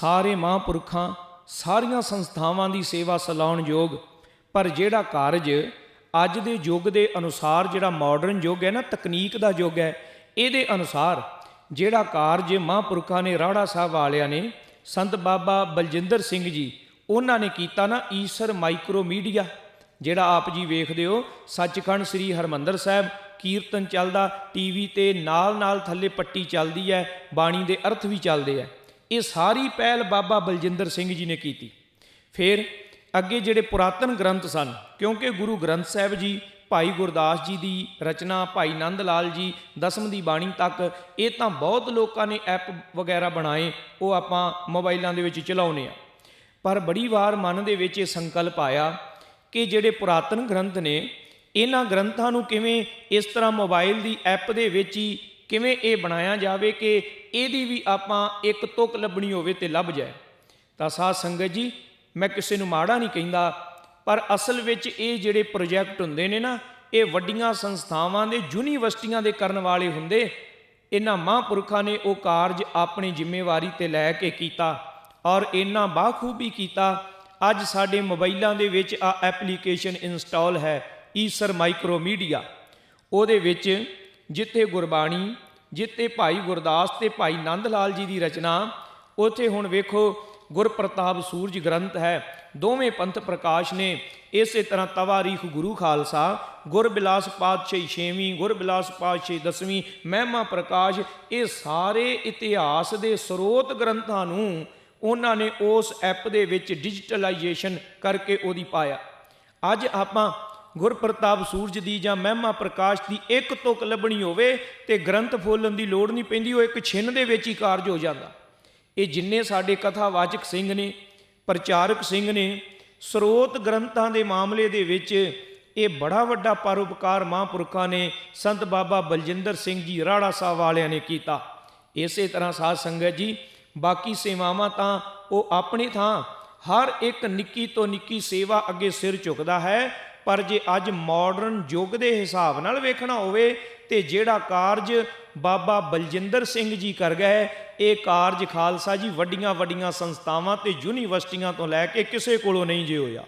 ਸਾਰੇ ਮਹਾਂਪੁਰਖਾਂ ਸਾਰੀਆਂ ਸੰਸਥਾਵਾਂ ਦੀ ਸੇਵਾ ਸਲਾਉਣ ਯੋਗ, ਪਰ ਜਿਹੜਾ ਕਾਰਜ ਅੱਜ ਦੇ ਯੁੱਗ ਦੇ ਅਨੁਸਾਰ ਜਿਹੜਾ ਮਾਡਰਨ ਯੁੱਗ ਹੈ ਨਾ, ਤਕਨੀਕ ਦਾ ਯੁੱਗ ਹੈ, ਇਹਦੇ ਅਨੁਸਾਰ ਜਿਹੜਾ ਕਾਰਜ ਮਹਾਂਪੁਰਖਾਂ ਨੇ, ਰਾੜਾ ਸਾਹਿਬ ਵਾਲਿਆਂ ਨੇ, ਸੰਤ ਬਾਬਾ ਬਲਜਿੰਦਰ ਸਿੰਘ ਜੀ, ਉਹਨਾਂ ਨੇ ਕੀਤਾ ਨਾ ਈਸਰ ਮਾਈਕਰੋ ਮੀਡੀਆ ਜਿਹੜਾ ਆਪ ਜੀ ਵੇਖਦੇ ਹੋ, ਸੱਚਖੰਡ ਸ੍ਰੀ ਹਰਮੰਦਰ ਸਾਹਿਬ, ਕੀਰਤਨ ਚੱਲਦਾ, ਟੀਵੀ ਤੇ ਨਾਲ-ਨਾਲ ਥੱਲੇ ਪੱਟੀ ਚੱਲਦੀ ਹੈ, ਬਾਣੀ ਦੇ ਅਰਥ ਵੀ ਚੱਲਦੇ ਆ। ਇਹ ਸਾਰੀ ਪਹਿਲ ਬਾਬਾ ਬਲਜਿੰਦਰ ਸਿੰਘ ਜੀ ਨੇ ਕੀਤੀ। ਫਿਰ ਅੱਗੇ ਜਿਹੜੇ ਪੁਰਾਤਨ ਗ੍ਰੰਥ ਸਨ, ਕਿਉਂਕਿ ਗੁਰੂ ਗ੍ਰੰਥ ਸਾਹਿਬ ਜੀ, ਭਾਈ ਗੁਰਦਾਸ ਜੀ ਦੀ ਰਚਨਾ, ਭਾਈ ਨੰਦ ਲਾਲ ਜੀ, ਦਸਮ ਦੀ ਬਾਣੀ ਤੱਕ, ਇਹ ਤਾਂ ਬਹੁਤ ਲੋਕਾਂ ਨੇ ਐਪ ਵਗੈਰਾ ਬਣਾਏ, ਉਹ ਆਪਾਂ ਮੋਬਾਈਲਾਂ ਦੇ ਵਿੱਚ ਚਲਾਉਨੇ ਆ ਪਰ ਬੜੀ ਵਾਰ ਮਨ ਦੇ ਵਿੱਚ ਇਹ ਸੰਕਲਪ ਆਇਆ ਕਿ ਜਿਹੜੇ ਪੁਰਾਤਨ ਗ੍ਰੰਥ ਨੇ, ਇਹਨਾਂ ਗ੍ਰੰਥਾਂ ਨੂੰ ਕਿਵੇਂ ਇਸ ਤਰ੍ਹਾਂ ਮੋਬਾਈਲ ਦੀ ਐਪ ਦੇ ਵਿੱਚ ਹੀ ਕਿਵੇਂ ਇਹ ਬਣਾਇਆ ਜਾਵੇ ਕਿ ਇਹਦੀ ਵੀ ਆਪਾਂ ਇੱਕ ਤੁਕ ਲੱਭਣੀ ਹੋਵੇ ਤੇ ਲੱਭ ਜਾਏ। ਤਾਂ ਸਾਧ ਸੰਗਤ ਜੀ, ਮੈਂ ਕਿਸੇ ਨੂੰ ਮਾੜਾ ਨਹੀਂ ਕਹਿੰਦਾ, ਪਰ ਅਸਲ ਵਿੱਚ ਇਹ ਜਿਹੜੇ ਪ੍ਰੋਜੈਕਟ ਹੁੰਦੇ ਨੇ ਨਾ, ਇਹ ਵੱਡੀਆਂ ਸੰਸਥਾਵਾਂ ਦੇ, ਯੂਨੀਵਰਸਿਟੀਆਂ ਦੇ ਕਰਨ ਵਾਲੇ ਹੁੰਦੇ। ਇਹਨਾਂ ਮਹਾਂਪੁਰਖਾਂ ਨੇ ਉਹ ਕਾਰਜ ਆਪਣੀ ਜ਼ਿੰਮੇਵਾਰੀ ਤੇ ਲੈ ਕੇ ਕੀਤਾ ਔਰ ਇਹਨਾਂ ਬਾਖੂਬੀ ਕੀਤਾ। ਅੱਜ ਸਾਡੇ ਮੋਬਾਈਲਾਂ ਦੇ ਵਿੱਚ ਆ ਐਪਲੀਕੇਸ਼ਨ ਇੰਸਟਾਲ ਹੈ ਈਸਰ ਮਾਈਕਰੋ ਮੀਡੀਆ ਉਹਦੇ ਵਿੱਚ ਜਿੱਥੇ ਗੁਰਬਾਣੀ, ਜਿੱਥੇ ਭਾਈ ਗੁਰਦਾਸ ਤੇ ਭਾਈ ਨੰਦ ਲਾਲ ਜੀ ਦੀ ਰਚਨਾ, ਉੱਥੇ ਹੁਣ ਵੇਖੋ ਗੁਰਪ੍ਰਤਾਪ ਸੂਰਜ ਗ੍ਰੰਥ ਹੈ। ਦੋਵੇਂ ਪੰਥ ਪ੍ਰਕਾਸ਼ ਨੇ ਇਸੇ ਤਰ੍ਹਾਂ ਤਵਾਰੀਖ ਗੁਰੂ ਖਾਲਸਾ, ਗੁਰਬਿਲਾਸ ਪਾਤਸ਼ਾਹੀ ਛੇਵੀਂ, ਗੁਰਬਿਲਾਸ ਪਾਤਸ਼ਾਹੀ ਦਸਵੀਂ, ਮਹਿਮਾ ਪ੍ਰਕਾਸ਼, ਇਹ ਸਾਰੇ ਇਤਿਹਾਸ ਦੇ ਸਰੋਤ ਗ੍ਰੰਥਾਂ ਨੂੰ ਉਹਨਾਂ ਨੇ ਉਸ ਐਪ ਦੇ ਵਿੱਚ ਡਿਜੀਟਲਾਈਜੇਸ਼ਨ ਕਰਕੇ ਉਹਦੀ ਪਾਇਆ। ਅੱਜ ਆਪਾਂ ਗੁਰਪ੍ਰਤਾਪ ਸੂਰਜ ਦੀ ਜਾਂ ਮਹਿਮਾ ਪ੍ਰਕਾਸ਼ ਦੀ ਇੱਕ ਤੁਕ ਲੱਭਣੀ ਹੋਵੇ ਤੇ ਗ੍ਰੰਥ ਫੋਲਣ ਦੀ ਲੋੜ ਨਹੀਂ ਪੈਂਦੀ, ਉਹ ਇੱਕ ਛਿੰਨ ਦੇ ਵਿੱਚ ਹੀ ਕਾਰਜ ਹੋ ਜਾਂਦਾ। ਇਹ ਜਿੰਨੇ ਸਾਡੇ ਕਥਾਵਾਚਕ ਸਿੰਘ ਨੇ, ਪ੍ਰਚਾਰਕ ਸਿੰਘ ਨੇ, ਸਰੋਤ ਗ੍ਰੰਥਾਂ ਦੇ ਮਾਮਲੇ ਦੇ ਵਿੱਚ ਇਹ ਬੜਾ ਵੱਡਾ ਪਰਉਪਕਾਰ ਮਹਾਂਪੁਰਖਾਂ ਨੇ ਸੰਤ ਬਾਬਾ ਬਲਜਿੰਦਰ ਸਿੰਘ ਜੀ ਰਾੜਾ ਸਾਹਿਬ ਵਾਲਿਆਂ ਨੇ ਕੀਤਾ। ਇਸੇ ਤਰ੍ਹਾਂ ਸਾਧ ਸੰਗਤ ਜੀ, ਬਾਕੀ ਸੇਵਾਵਾਂ ਤਾਂ ਉਹ ਆਪਣੀ ਥਾਂ, ਹਰ ਇੱਕ ਨਿੱਕੀ ਤੋਂ ਨਿੱਕੀ ਸੇਵਾ ਅੱਗੇ ਸਿਰ ਝੁਕਦਾ ਹੈ ਪਰ ਜੇ ਅੱਜ ਮਾਡਰਨ ਯੁੱਗ ਦੇ ਹਿਸਾਬ ਨਾਲ ਵੇਖਣਾ ਹੋਵੇ, ਤੇ ਜਿਹੜਾ ਕਾਰਜ ਬਾਬਾ ਬਲਜਿੰਦਰ ਸਿੰਘ ਜੀ ਕਰ ਗਏ ਇਹ ਕਾਰਜ ਖਾਲਸਾ ਜੀ ਵੱਡੀਆਂ ਵੱਡੀਆਂ ਸੰਸਥਾਵਾਂ ਤੇ ਯੂਨੀਵਰਸਿਟੀਆਂ ਤੋਂ ਲੈ ਕੇ ਕਿਸੇ ਕੋਲੋਂ ਨਹੀਂ ਜੇ ਹੋਇਆ।